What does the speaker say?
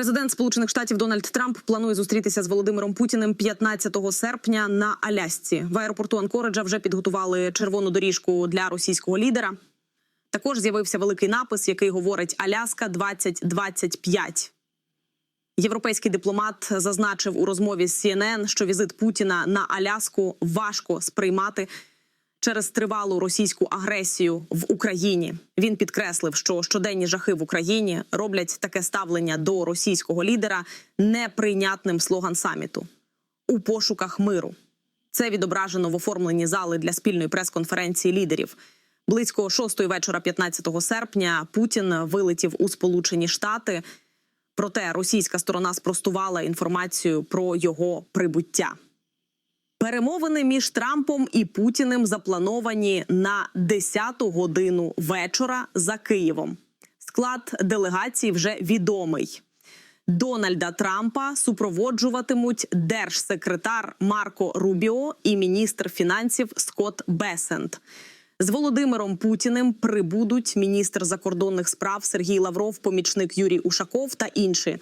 Президент Сполучених Штатів Дональд Трамп планує зустрітися з Володимиром Путіним 15 серпня на Алясці. В аеропорту Анкориджа вже підготували червону доріжку для російського лідера. Також з'явився великий напис, який говорить Аляска 2025 Європейський дипломат зазначив у розмові з CNN, що візит Путіна на Аляску важко сприймати через тривалу російську агресію в Україні. Він підкреслив, що щоденні жахи в Україні роблять таке ставлення до російського лідера неприйнятним слоган саміту у пошуках миру. Це відображено в оформленні зали для спільної прес-конференції лідерів. Близько шостої вечора, 15 серпня, Путін вилетів у Сполучені Штати. Проте російська сторона спростувала інформацію про його прибуття. Перемовини між Трампом і Путіним заплановані на 10-ту годину вечора за Києвом. Склад делегації вже відомий. Дональда Трампа супроводжуватимуть держсекретар Марко Рубіо і міністр фінансів Скотт Бесент. З Володимиром Путіним прибудуть міністр закордонних справ Сергій Лавров, помічник Юрій Ушаков та інші.